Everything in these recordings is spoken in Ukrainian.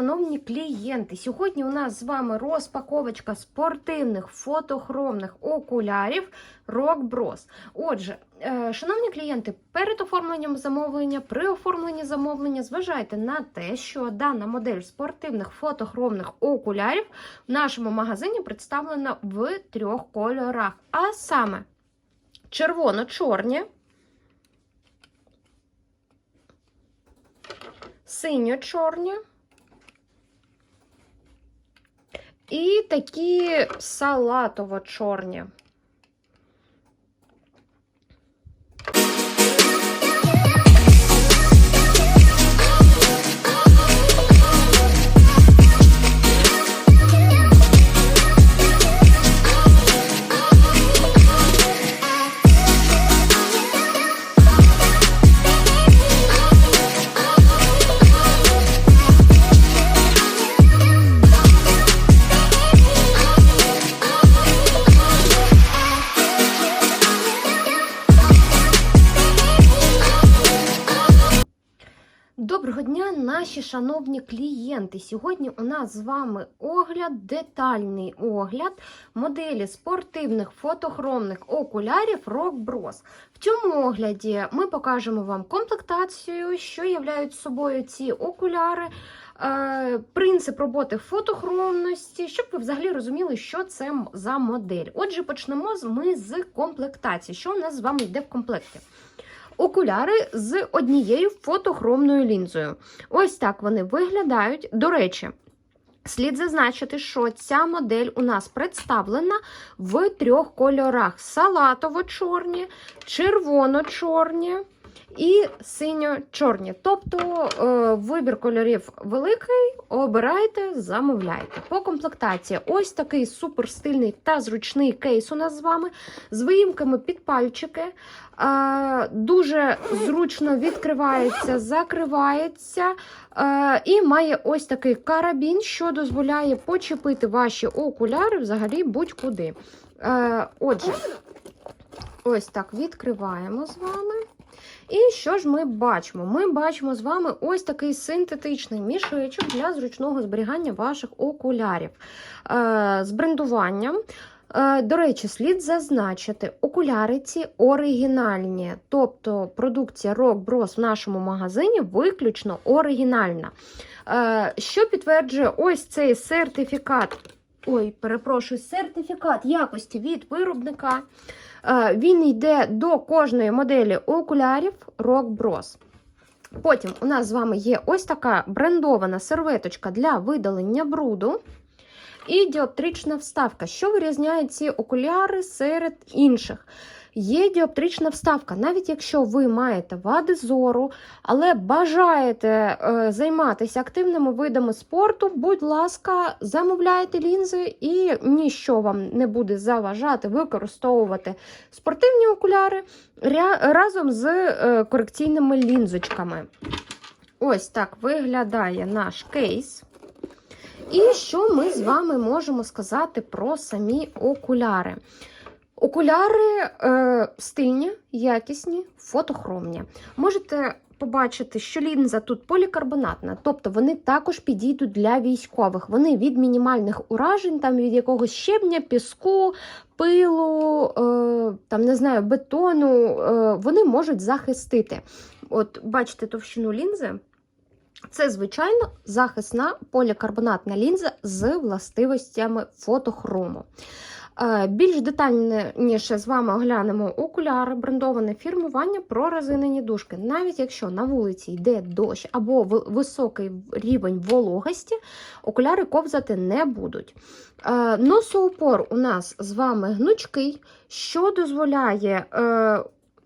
Шановні клієнти! Сьогодні у нас з вами розпаковочка спортивних фотохромних окулярів Rock Bros. Отже, е, шановні клієнти, перед оформленням замовлення, при оформленні замовлення зважайте на те, що дана модель спортивних фотохромних окулярів в нашому магазині представлена в трьох кольорах, а саме червоно-чорні. синьо-чорні і такі салатово-чорні. Наші шановні клієнти. Сьогодні у нас з вами огляд, детальний огляд моделі спортивних фотохромних окулярів Rock. В цьому огляді ми покажемо вам комплектацію, що являють собою ці окуляри, е, принцип роботи фотохромності, щоб ви взагалі розуміли, що це за модель. Отже, почнемо ми з комплектації. Що у нас з вами йде в комплекті? Окуляри з однією фотохромною лінзою. Ось так вони виглядають. До речі, слід зазначити, що ця модель у нас представлена в трьох кольорах: салатово-чорні, червоно-чорні. І синьо-чорні. Тобто е, вибір кольорів великий, обирайте, замовляйте. По комплектації ось такий суперстильний та зручний кейс у нас з вами з виїмками під пальчики. Е, дуже зручно відкривається, закривається. Е, і має ось такий карабін, що дозволяє почепити ваші окуляри взагалі будь-куди. Отже, ось так відкриваємо з вами. І що ж ми бачимо? Ми бачимо з вами ось такий синтетичний мішечок для зручного зберігання ваших окулярів е, з брендуванням. Е, До речі, слід зазначити, окуляри ці оригінальні, тобто продукція Rock Bros в нашому магазині виключно оригінальна. Е, Що підтверджує ось цей сертифікат. Ой, перепрошую, сертифікат якості від виробника. Е, Він йде до кожної моделі окулярів Rock Bros. Потім у нас з вами є ось така брендована серветочка для видалення бруду. І діоптрична вставка, що вирізняє ці окуляри серед інших. Є діоптрична вставка, навіть якщо ви маєте вади зору, але бажаєте е, займатися активними видами спорту, будь ласка, замовляйте лінзи і ніщо вам не буде заважати використовувати спортивні окуляри разом з е, корекційними лінзочками. Ось так виглядає наш кейс. І що ми з вами можемо сказати про самі окуляри? Окуляри е, стильні, якісні, фотохромні. Можете побачити, що лінза тут полікарбонатна, тобто вони також підійдуть для військових. Вони від мінімальних уражень, там від якогось щебня, піску, пилу, е, там не знаю, бетону, е, вони можуть захистити. От бачите товщину лінзи. Це, звичайно, захисна полікарбонатна лінза з властивостями фотохрому. Е, Більш детальніше з вами оглянемо окуляри, брендоване фірмування, прорезинені дужки. Навіть якщо на вулиці йде дощ або високий рівень вологості, окуляри ковзати не будуть. Е, Носоупор у нас з вами гнучкий, що дозволяє е,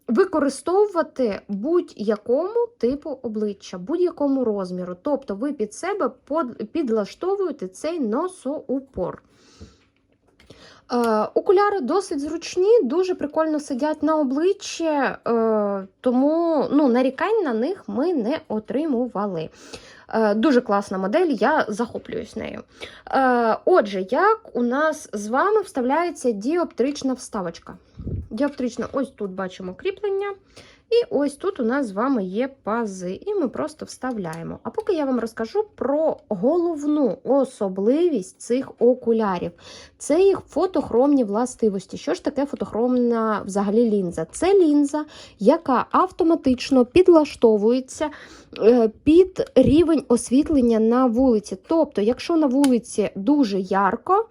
використовувати будь-якому типу обличчя, будь-якому розміру. Тобто ви під себе підлаштовуєте цей носоупор. Е, окуляри досить зручні, дуже прикольно сидять на обличчі, е, тому ну, нарікань на них ми не отримували. Е, дуже класна модель, я захоплююсь нею. Отже, як у нас з вами вставляється діоптрична вставочка? Діоптрична, ось тут бачимо кріплення. І ось тут у нас з вами є пази, і ми просто вставляємо. А поки я вам розкажу про головну особливість цих окулярів. Це їх фотохромні властивості. Що ж таке фотохромна взагалі лінза? Це лінза, яка автоматично підлаштовується е, під рівень освітлення на вулиці. Тобто, якщо на вулиці дуже ярко,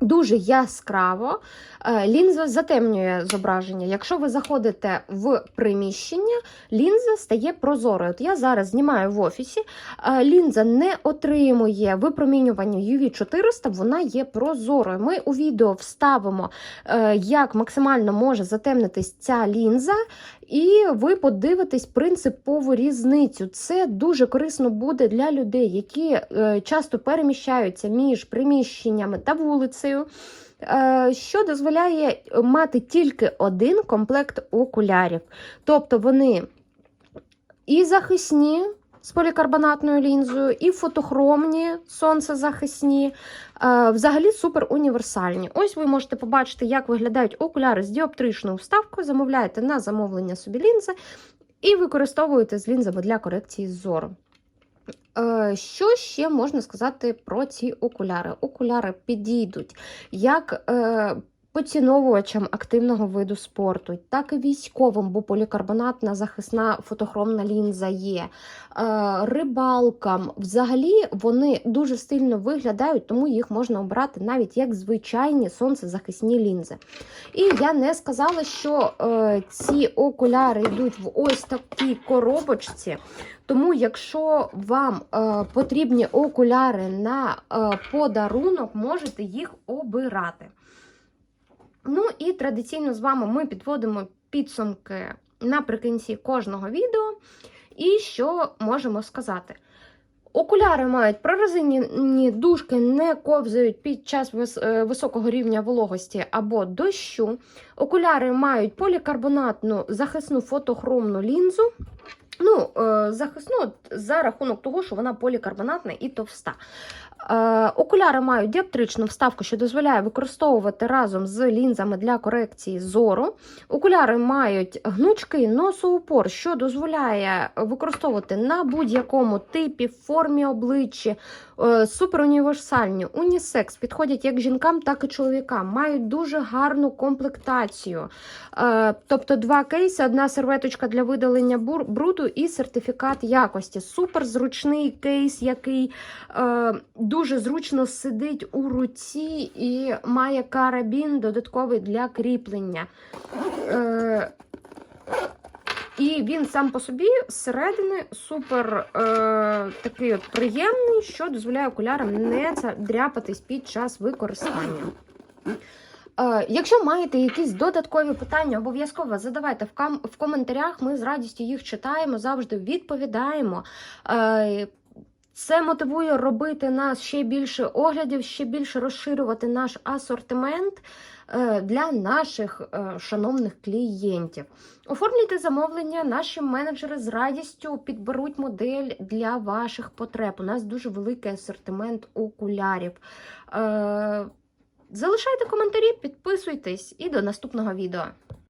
Дуже яскраво е, лінза затемнює зображення. Якщо ви заходите в приміщення, лінза стає прозорою. От я зараз знімаю в офісі, е, лінза не отримує випромінювання UV400, вона є прозорою. Ми у відео вставимо, е, як максимально може затемнитись ця лінза, і ви подивитесь принципову різницю. Це дуже корисно буде для людей, які е, часто переміщаються між приміщеннями та вулицею. е, Що дозволяє мати тільки один комплект окулярів. Тобто вони і захисні з полікарбонатною лінзою, і фотохромні сонцезахисні, е, взагалі супер універсальні. Ось ви можете побачити, як виглядають окуляри з діоптричною вставкою. Замовляєте на замовлення собі лінзи і використовуєте з лінзами для корекції зору. Е, Що ще можна сказати про ці окуляри? Окуляри підійдуть як е, поціновувачам активного виду спорту, так і військовим, бо полікарбонатна захисна фотохромна лінза є. Е, Рибалкам взагалі вони дуже стильно виглядають, тому їх можна обрати навіть як звичайні сонцезахисні лінзи. І я не сказала, що е, ці окуляри йдуть в ось такій коробочці. Тому, якщо вам е, потрібні окуляри на е, подарунок, можете їх обирати. Ну і традиційно з вами ми підводимо підсумки наприкінці кожного відео. І що можемо сказати? Окуляри мають прорезинені дужки, не ковзають під час е, високого рівня вологості або дощу. Окуляри мають полікарбонатну захисну фотохромну лінзу. Ну, е, захисну за рахунок того, що вона полікарбонатна і товста. Е, окуляри мають діоптричну вставку, що дозволяє використовувати разом з лінзами для корекції зору. Окуляри мають гнучкий носоупор, що дозволяє використовувати на будь-якому типі, формі обличчя, е, суперуніверсальні, унісекс, підходять як жінкам, так і чоловікам. Мають дуже гарну комплектацію. Е, Тобто два кейси, одна серветочка для видалення бруду і сертифікат якості. Супер зручний кейс, який дуже зручно сидить у руці і має карабін додатковий для кріплення. Е, і він сам по собі зсередини супер е, такий от приємний, що дозволяє окулярам не дряпатись під час використання. Е, Якщо маєте якісь додаткові питання, обов'язково задавайте в, кам- в коментарях. Ми з радістю їх читаємо, завжди відповідаємо. Це мотивує робити нас ще більше оглядів, ще більше розширювати наш асортимент е, для наших е, шановних клієнтів. Оформлюйте замовлення, наші менеджери з радістю підберуть модель для ваших потреб. У нас дуже великий асортимент окулярів. Е, Залишайте коментарі, підписуйтесь і до наступного відео.